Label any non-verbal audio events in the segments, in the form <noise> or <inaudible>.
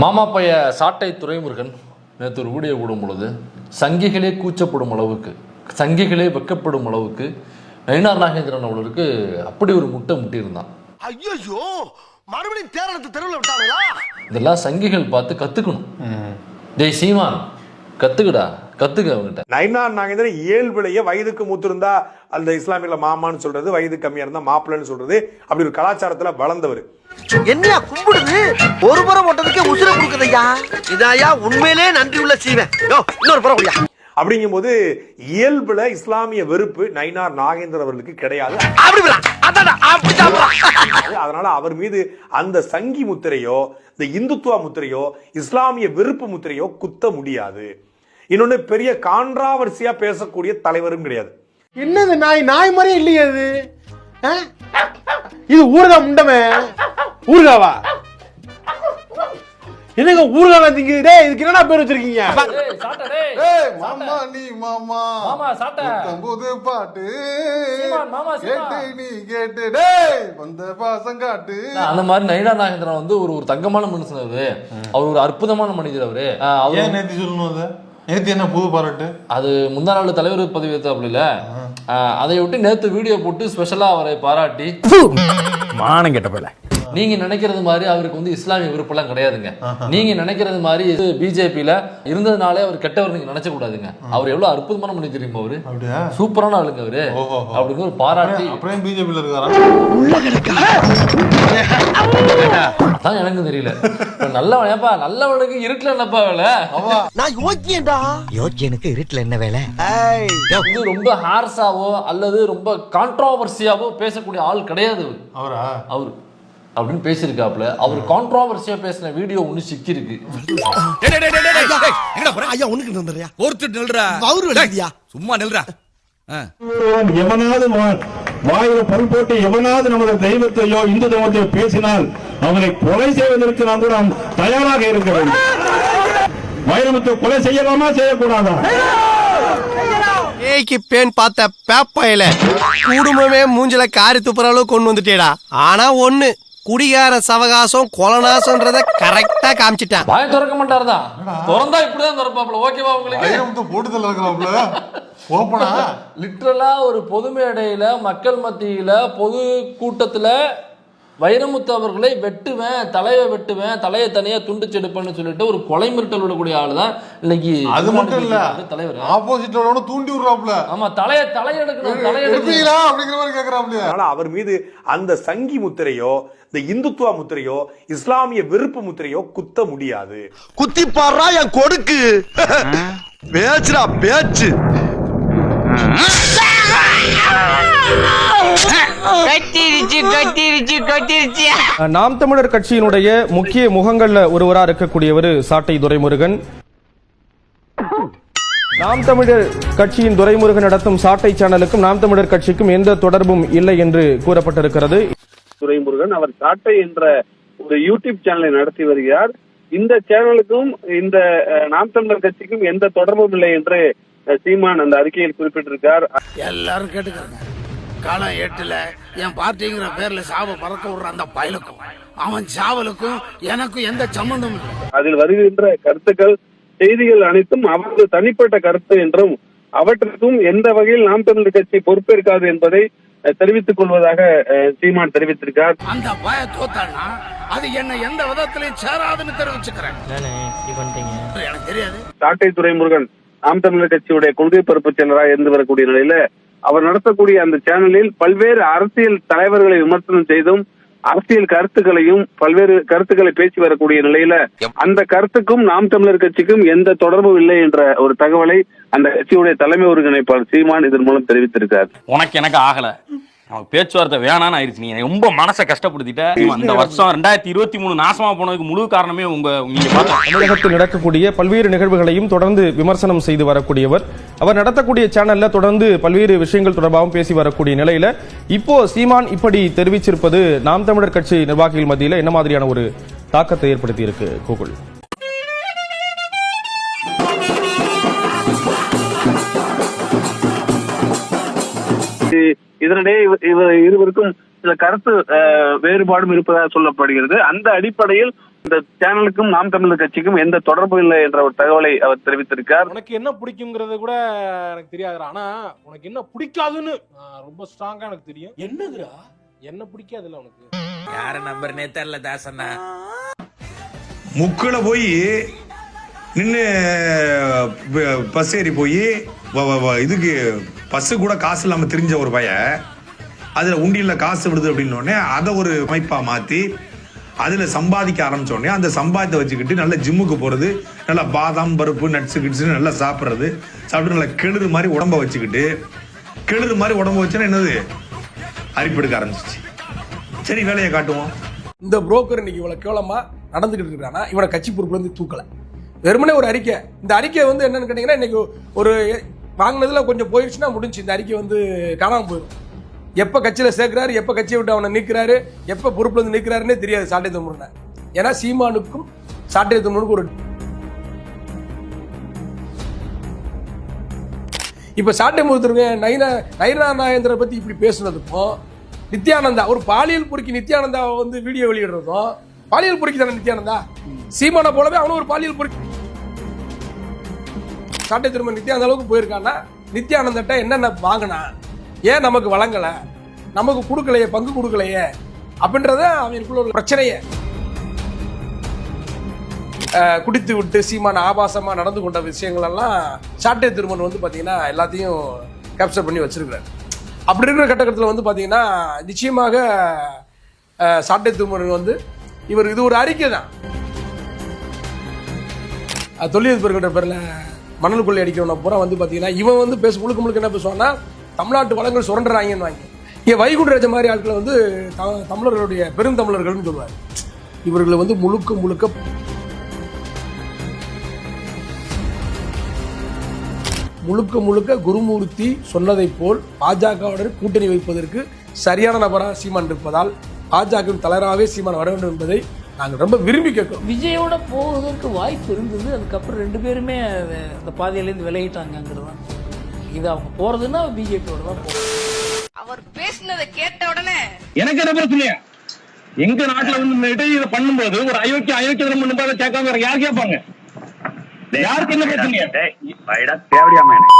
மாமா பைய சாட்டை துரைமுருகன் நேற்று ஒரு வீடியோ போடும் பொழுது சங்கிகளே கூச்சப்படும் அளவுக்கு சங்கிகளே வெக்கப்படும் அளவுக்கு நயினார் நாகேந்திரன் அவர்களுக்கு அப்படி ஒரு முட்டை முட்டியிருந்தான். ஐயோ மறுபடியும் தேரணத்தை தெருவில் விட்டாங்களா இதெல்லாம் சங்கிகள் பார்த்து கத்துக்கணும். டேய் சீமான் கத்துக்கடா கத்துக்க அவங்ககிட்ட நயினார் நாகேந்திரன் இயல்புலையே வயதுக்கு மூத்திருந்தா அந்த இஸ்லாமியர்ல மாமான்னு சொல்றது வயது கம்மியா இருந்தா மாப்பிள்ளைன்னு சொல்றது அப்படி ஒரு கலாச்சாரத்துல வளர்ந்தவர். என்னையா கும்பிடுது? ஒரு புறம் ஓட்டதுக்கே உசுர கொடுக்குதையா? இதாயா உண்மையிலே நன்றி உள்ள சீவன் யோ இன்னொரு புறம் ஒடியா அப்படிங்கும்போது இயல்புல இஸ்லாமிய வெறுப்பு நயினார் நாகேந்திரன் அவர்களுக்கு கிடையாது. அதனால அவர் மீது அந்த சங்கி முத்திரையோ இந்த இந்துத்துவ முத்திரையோ இஸ்லாமிய வெறுப்பு முத்திரையோ குத்த முடியாது. இன்னொன்னு பெரிய கான்ட்ராவர்சியா பேசக்கூடிய தலைவரும் கிடையாது. என்னது நாய்? நாய் மாதிரி இல்லையே அது. ஆ? இது ஊறுகா முண்டமே? ஊறுகாவா என்னங்க ஊறுகாய் திங்குது? டேய் இதுக்கு என்னடா பேர் வச்சிருக்கீங்க? ஏய் மாமா நீ மாமா. மாமா, சாப்பிட்ட? புது பாட்டு. மாமா. கேட்டு நீ கேட்டு. டேய் வந்த பாசம் காட்டு. அந்த மாதிரி நயினார் நாகேந்திரன் வந்து ஒரு ஒரு தங்கமான மனுஷன் அவரு. அவர் ஒரு அற்புதமான மனிதர் அவரு. அவரு நேத்தி சொல்லணும் நேத்தி என்ன புது பாராட்டு? அது முந்தா நாள் தலைவர் பதவி ஏற்றாப்புல அதை விட்டு நேத்து வீடியோ போட்டு ஸ்பெஷலா அவரை பாராட்டி. மானம் கெட்ட போல நீங்க நினைக்கிறது மாதிரி அவருக்கு வந்து இஸ்லாமிய விருப்பம்லாம் கிடையாதுங்க. நீங்க நினைக்கிறது மாதிரி பிஜேபியில இருந்ததுனாலே அவர் கெட்டவர் நீங்க நினைச்ச கூடாதுங்க. அவர் எவ்வளவு அற்புதமான மனிதர் தெரியுமா அவரு? சூப்பரான ஆளுங்க அவரு. அப்படிங்கிற ஒரு பாராட்டி. அப்புறம் பிஜேபியில் இருக்காரா? தான் எனக்கு தெரியல. இப்ப நல்லவன் ஏப்பா நல்லவனுக்கு இருட்டுல என்னப்பா வேலை? நான் யோக்கியண்டா யோக்கியனுக்கு இருட்டுல என்ன வேலை? வந்து ரொம்ப ஹார்ஸாவோ அல்லது ரொம்ப கான்ட்ராவர்சியாவோ பேசக்கூடிய ஆள் கிடையாது அவரா? அவர் அப்படின்னு பேசியிருக்காப்புல. அவர் கான்ட்ராவர்சியா பேசின வீடியோ ஒண்ணு சிக்கிருக்கு ஐயா நின்றுறியா ஒருத்தர் நில்றா. அவரு சும்மா நில்றா. எவனாவது வாயில பல் போட்டு எவனாவது நமது தெய்வத்தையோ இந்து தெய்வத்தையோ பேசினால் அவனை கொலை செய்வதற்கு நாம் கூட தயாராக இருக்க வேண்டும். வைரமுத்து கொலை செய்யலாமா செய்யக்கூடாதா? ஏய்க்கு பேன் பார்த்த பேப்பையில குடும்பமே மூஞ்சில காரி துப்புற அளவுக்கு கொண்டு வந்துட்டேடா. ஆனா ஒண்ணு குடிகார சவகாசம் கொலநாசம்ன்றத கரெக்டா காமிச்சிட்டான். வாய திறக்க மாட்டாருதான் திறந்தா இப்படிதான் திறப்பாப்புல. ஓகேவா உங்களுக்கு? போட்டுதல் இருக்கிறாப்ல ஓப்பனா லிட்ரலா <laughs> ஒரு பொது மேடையில மக்கள் மத்தியில பொது கூட்டத்துல வைரமுத்து அவர்களை வெட்டுவேன் தலையை வெட்டுவேன் தலையை தனியா துண்டு செடுப்பேன்னு சொல்லிட்டு ஒரு கொலை மிரட்டல் விடக்கூடிய ஆளு தான் இன்னைக்கு அது மட்டும் இல்ல. தலைவர். ஆப்போசிட்ல தூண்டி விடுறாப்ல ஆமா தலைய தலையெடுக்கணும் தலையெடுக்கணும் எடுப்பீங்களா? அப்படிங்கிற மாதிரி கேக்குறாப்லயா அதனால அவர் மீது அந்த சங்கி முத்திரையோ இந்த இந்துத்துவ முத்திரையோ இஸ்லாமிய வெறுப்பு முத்திரையோ குத்த முடியாது. குத்தி பாடுறா என் கொடுக்கு. பேச்சுடா பேச்சு. நாம் தமிழர் கட்சியினுடைய முக்கிய முகங்கள்ல ஒருவரா இருக்கக்கூடியவர் சாட்டை துரைமுருகன். நாம் தமிழர் கட்சியின் துரைமுருகன் நடத்தும் சாட்டை சேனலுக்கும் நாம் தமிழர் கட்சிக்கும் எந்த தொடர்பும் இல்லை என்று கூறப்பட்டிருக்கிறது. துரைமுருகன் அவர் சாட்டை என்ற ஒரு யூடியூப் சேனலை நடத்தி வருகிறார். இந்த சேனலுக்கும் இந்த நாம் தமிழர் கட்சிக்கும் எந்த தொடர்பும் இல்லை என்று சீமான் அந்த அறிக்கையில் குறிப்பிட்டிருக்கார். எல்லாரும் கேட்டுக்கங்க. காலம் எட்டுல என் பார்ட்டிங்கிற பேர்ல சாவ பறக்க விடுற அந்த பயலுக்கும் அவன் சாவலுக்கும் எனக்கும் எந்த சம்பந்தமும் இல்லை. அதில் வருகின்ற கருத்துக்கள் செய்திகள் அனைத்தும் அவரது தனிப்பட்ட கருத்து என்றும் அவற்றுக்கும் எந்த வகையில் நாம் தமிழர் கட்சி பொறுப்பேற்காது என்பதை தெரிவித்துக் கொள்வதாக சீமான் தெரிவித்திருக்கார். அந்த பய தோத்தான்னா அது என்ன எந்த விதத்திலையும் சேராதுன்னு தெரிவிச்சுக்கிறேன். எனக்கு தெரியாது. சாட்டை துரைமுருகன் நாம் தமிழர் கட்சியுடைய கொள்கை பரப்பு செயலராக இருந்து வரக்கூடிய நிலையில அவர் நடத்தக்கூடிய அந்த சேனலில் பல்வேறு அரசியல் தலைவர்களை விமர்சனம் செய்தும் அரசியல் கருத்துக்களையும் பல்வேறு கருத்துக்களை பேசி வரக்கூடிய நிலையில அந்த கருத்துக்கும் நாம் தமிழர் கட்சிக்கும் எந்த தொடர்பும் இல்லை என்ற ஒரு தகவலை அந்த கட்சியுடைய தலைமை ஒருங்கிணைப்பாளர் சீமான் இதன் மூலம் தெரிவித்திருக்கார் உனக்கு எனக்கு ஆகல. நமக்கு பேச்சுவார்த்தை வேணான்னு ஆயிடுச்சு நீ ரொம்ப மனசை கஷ்டப்படுத்திட்ட. இந்த வருஷம் ரெண்டாயிரத்தி இருபத்தி மூணு நாசமா போனதுக்கு முழு காரணமே உங்க நீங்க பார்த்த <laughs> தமிழகத்தில் நடக்கக்கூடிய பல்வேறு நிகழ்வுகளையும் தொடர்ந்து விமர்சனம் செய்து வரக்கூடியவர். அவர் நடத்தக்கூடிய சேனல்ல தொடர்ந்து பல்வேறு விஷயங்கள் தொடர்பாகவும் பேசி வரக்கூடிய நிலையில இப்போ சீமான் இப்படி தெரிவிச்சிருப்பது நாம் தமிழர் கட்சி நிர்வாகிகள் மத்தியில என்ன மாதிரியான ஒரு தாக்கத்தை ஏற்படுத்தி இருக்கு கூகுள் இதனிடையே இருவருக்கும் சில கருத்து வேறுபாடும் இருப்பதாக சொல்லப்படுகிறது. அந்த அடிப்படையில் இந்த சேனலுக்கும் நாம் தமிழர் கட்சிக்கும் எந்த தொடர்பும் இல்லை என்ற ஒரு தகவலை அவர் தெரிவித்திருக்கார். உனக்கு என்ன பிடிக்குங்கிறது கூட எனக்கு தெரியாதுடா. ஆனா உனக்கு என்ன பிடிக்காதுன்னு ரொம்ப ஸ்ட்ராங்கா எனக்கு தெரியும். என்னதுடா? என்ன பிடிக்காதுல்ல உனக்கு? யார நம்பர்னே தெரியல தாசண்ணா. முக்கில் போய் நின்று பஸ் ஏறி போய் இதுக்கு பஸ்ஸு கூட காசு இல்லாமல் தெரிஞ்ச ஒரு பையன் அதில் உண்டியில் காசு விடுது அப்படின்னு அதை ஒரு அமைப்பாக மாற்றி அதில் சம்பாதிக்க ஆரம்பித்தோடனே அந்த சம்பாதித்தை வச்சுக்கிட்டு நல்ல ஜிம்முக்கு போகிறது நல்லா பாதாம் பருப்பு நட்ஸு கிட்ஸு நல்லா சாப்பிட்றது சாப்பிட்டு நல்லா கெளுறு மாதிரி உடம்ப வச்சுக்கிட்டு கெளுறு மாதிரி உடம்ப வச்சுன்னா என்னது? அரிப்பெடுக்க ஆரம்பிச்சிச்சு. சரி வேலையை காட்டுவோம். இந்த புரோக்கர் இன்னைக்கு இவ்வளோ கேவலமாக நடந்துக்கிட்டு இருக்கிறானா? இவனை கட்சி பொறுப்புலேருந்து தூக்கலை தூக்கல. வெறுமனே ஒரு அறிக்கை. இந்த அறிக்கை வந்து என்னன்னு கேட்டிங்கன்னா இன்னைக்கு ஒரு வாங்கினதுல கொஞ்சம் போயிடுச்சுன்னா முடிஞ்சு. இந்த அறிக்கை வந்து காணாமல் போயிடும். எப்போ கட்சியில் சேர்க்குறாரு எப்போ கட்சியை விட்டு அவனை நீக்கிறாரு எப்போ பொறுப்பில் இருந்து நீக்கிறாருன்னே தெரியாது சாட்டை தொண்ணூறு ஏன்னா சீமானுக்கும் சாட்டை தொண்ணூறுக்கும் ஒரு இப்போ சாட்டை முருத்தருங்க நயனா நயனா நாயந்திரை பற்றி இப்படி பேசுனதுக்கும் நித்யானந்தா ஒரு பாலியல் பொறுக்கி நித்யானந்தா வந்து வீடியோ வெளியிடுறதும் பாலியல் பொறுக்கி தானே நித்யானந்தா? சீமானை போலவே அவனும் ஒரு பாலியல் பொறுக்கி சாட்டை திரும்ப நித்யானந்த அளவுக்கு போயிருக்கான்னா நித்யானந்தட்ட என்னென்ன வாங்கினா ஏன் நமக்கு வழங்கலை நமக்கு கொடுக்கலையே பங்கு கொடுக்கலையே அப்படின்றத அவனுக்குள்ள ஒரு பிரச்சனையே குடித்து விட்டு சீமான ஆபாசமாக நடந்து கொண்ட விஷயங்களெல்லாம் சாட்டை திருமணம் வந்து பார்த்தீங்கன்னா எல்லாத்தையும் கேப்சர் பண்ணி வச்சிருக்கிறார். அப்படி இருக்கிற கட்டத்தில் வந்து பார்த்தீங்கன்னா நிச்சயமாக சாட்டை திருமணம் வந்து இவர் இது ஒரு அறிக்கை தான் அஹ், தொழிலதிபர்கள்ட்ட பேரில் மணல் கொள்ளை அடிக்கிறவன பூரா வந்து பார்த்தீங்கன்னா இவன் வந்து பேச முழுக்க முழுக்க என்ன பேசுவான்னா தமிழ்நாட்டு வளங்கள் சுரண்டுறாங்கன்னு வாங்கி. வைகுண்ட வைகுண்டராஜ மாதிரி ஆட்களை வந்து த- தமிழர்களுடைய பெருந்தமிழர்கள்னு சொல்லுவார். இவர்களை வந்து முழுக்க முழுக்க முழுக்க முழுக்க குருமூர்த்தி சொன்னதைப் போல் பாஜகவுடன் கூட்டணி வைப்பதற்கு சரியான நபராக சீமான் இருப்பதால் பாஜகவின் தலைவராகவே சீமான் வர வேண்டும் என்பதை நாங்கள் ரொம்ப விரும்பி கேட்கிறோம். விஜயோட போவதற்கு வாய்ப்பு இருந்தது. அதுக்கப்புறம் ரெண்டு பேருமே அந்த பாதையிலேருந்து விலகிட்டாங்கங்கிறது தான். இது அவங்க போறதுன்னா பிஜேபியோட தான் போகும் அவர் பேசினதை கேட்ட உடனே எனக்கு என்ன பிரச்சனையா எங்க நாட்டுல வந்து இதை பண்ணும்போது ஒரு அயோக்கிய அயோக்கியம் பண்ணும்போது கேட்காம வேற யார் கேட்பாங்க? யாருக்கு என்ன பிரச்சனையா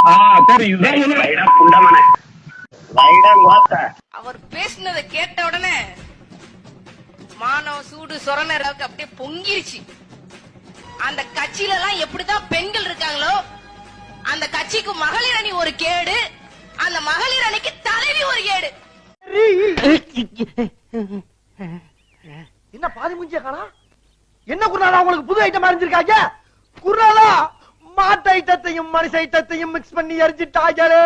ஆ, சரி இதுதான். அவர் பேசினதை கேட்ட உடனே மானம் சூடு சொரண அளவுக்கு அப்படியே பொங்கிருச்சு. அந்த கட்சியில எல்லாம் எப்படிதான் பெண்கள் இருக்காங்களோ அந்த கட்சிக்கு மகளிர் அணி ஒரு கேடு அந்த மகளிர் அணிக்கு தலைவி ஒரு கேடு. என்ன பாதி முஞ்சிய காணா? என்ன குருநாதா உங்களுக்கு புது ஐட்டம் அறிஞ்சிருக்காங்க? குருநாதா மாட்டு ஐட்டத்தையும் மனுஷ ஐட்டத்தையும் மிக்ஸ் பண்ணி எரிஞ்சிட்டாங்களே.